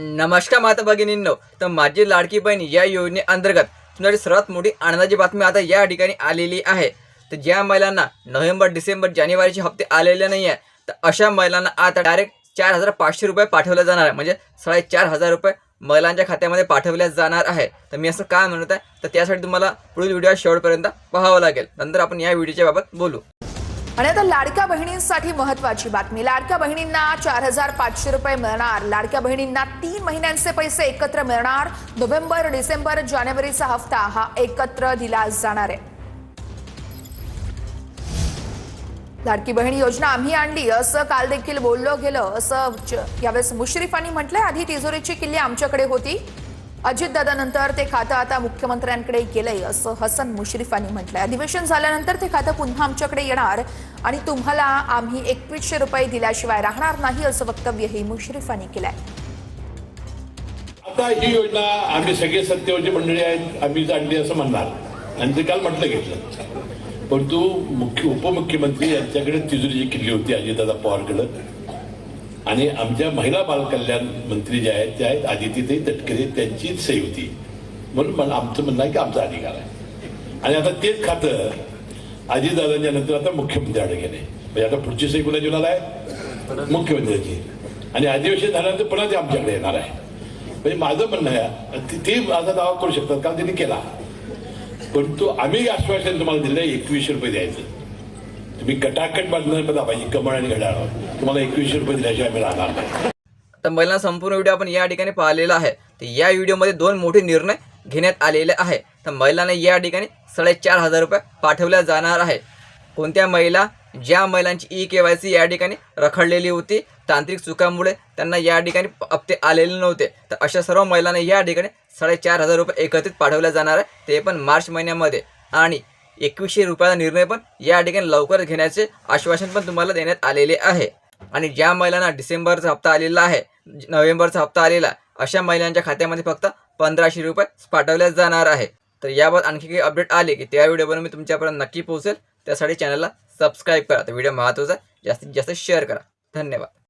नमस्कार माता भगिनींनो. तर माझी लाडकी बहीण या योजनेअंतर्गत तुमच्यासाठी सर्वात मोठी आनंदाची बातमी आता या ठिकाणी आलेली आहे. तर ज्या महिलांना नोव्हेंबर डिसेंबर जानेवारीचे हप्ते आलेले नाही आहे तर अशा महिलांना आता डायरेक्ट चार हजार पाचशे रुपये पाठवले जाणार आहे. म्हणजे साडेचार हजार रुपये महिलांच्या खात्यामध्ये पाठवल्या जाणार आहे. तर मी असं काय म्हणत आहे? तर त्यासाठी तुम्हाला पुढील व्हिडिओ शेवटपर्यंत पाहावं लागेल. नंतर आपण या व्हिडिओच्या बाबत बोलू. आणि आता लाडक्या बहिणींसाठी महत्वाची बातमी. लाडक्या बहिणींना चार हजार पाचशे रुपये मिळणार. लाडक्या बहिणींना तीन महिन्यांचे पैसे एकत्र मिळणार. नोव्हेंबर डिसेंबर जानेवारीचा हप्ता हा एकत्र दिला जाणार आहे. लाडकी बहिणी योजना आम्ही आणली असं काल देखील बोललो गेलं. असं यावेळेस मुश्रीफांनी म्हटलंय आधी तिजोरीची किल्ली आमच्याकडे होती. अजितदादानंतर ते खातं आता मुख्यमंत्र्यांकडे गेलंय असं हसन मुश्रीफांनी म्हटलंय. अधिवेशन झाल्यानंतर ते खातं पुन्हा आमच्याकडे येणार आणि तुम्हाला आम्ही एकवीसशे रुपये दिल्याशिवाय राहणार नाही असं वक्तव्यही मुश्रीफांनी केलंय. आता ही योजना आम्ही सगळे सत्तेवरची मंडळी आहेत आम्ही आणली असं म्हणणार. आणि ते काल म्हटलं घेतलं परंतु मुख्य उपमुख्यमंत्री यांच्याकडे तिजोरीची किल्ली होती अजितदादा पवारकडं. आणि आमच्या महिला बालकल्याण मंत्री ज्या आहेत त्या आहेत आदितीताई तटकरे त्यांचीच सही होती. म्हणून मला आमचं म्हणणं आहे की आमचा अधिकार आहे. आणि आता तेच खातं अजितदादांच्या नंतर आता मुख्यमंत्र्याकडे गेले. म्हणजे आता पुढची सही कुणाची होणार आहे? मुख्यमंत्र्याची. आणि अधिवेशन झाल्यानंतर पुन्हा ते आमच्याकडे येणार आहे. म्हणजे माझं म्हणणं आहे ते- ते माझा दावा करू शकतात कारण त्यांनी केला. परंतु आम्ही आश्वासन तुम्हाला दिलं एकवीसशे रुपये द्यायचं. तुम्ही कटाकट बांधणार दाबायची कमळ आणि घड्याळ. तुम्हाला एकवीसशे रुपये दिल्याशिवाय आम्ही राहणार नाही. तर महिला संपूर्ण व्हिडिओ आपण या ठिकाणी पाहिलेला आहे. तर या व्हिडिओमध्ये दोन मोठे निर्णय घेण्यात आलेले आहे. तर महिलांना या ठिकाणी साडेचार हजार रुपये पाठवल्या जाणार आहे. कोणत्या महिला ज्या महिलांची ई के वाय सी या ठिकाणी रखडलेली होती तांत्रिक चुकामुळे त्यांना या ठिकाणी हप्ते आलेले नव्हते तर अशा सर्व महिलांना या ठिकाणी साडेचार हजार रुपये एकत्रित पाठवल्या जाणार आहे. ते पण मार्च महिन्यामध्ये. आणि एकवीसशे रुपयाचा निर्णय पण या ठिकाणी लवकर घेण्याचे आश्वासन पण तुम्हाला देण्यात आलेले आहे. आणि ज्या महिलांना डिसेंबरचा हप्ता आलेला आहे नोव्हेंबरचा हप्ता आलेला आहे, अशा महिलांच्या खात्यामध्ये फक्त पंधराशे रुपये पाठवल्या जाणार आहे. तर याबाबत आणखी काही अपडेट आले की त्या व्हिडिओवर मी तुमच्यापर्यंत नक्की पोहोचेल. त्यासाठी चॅनलला सबस्क्राईब करा. तर व्हिडिओ महत्त्वाचा आहे जास्तीत जास्त शेअर करा. धन्यवाद.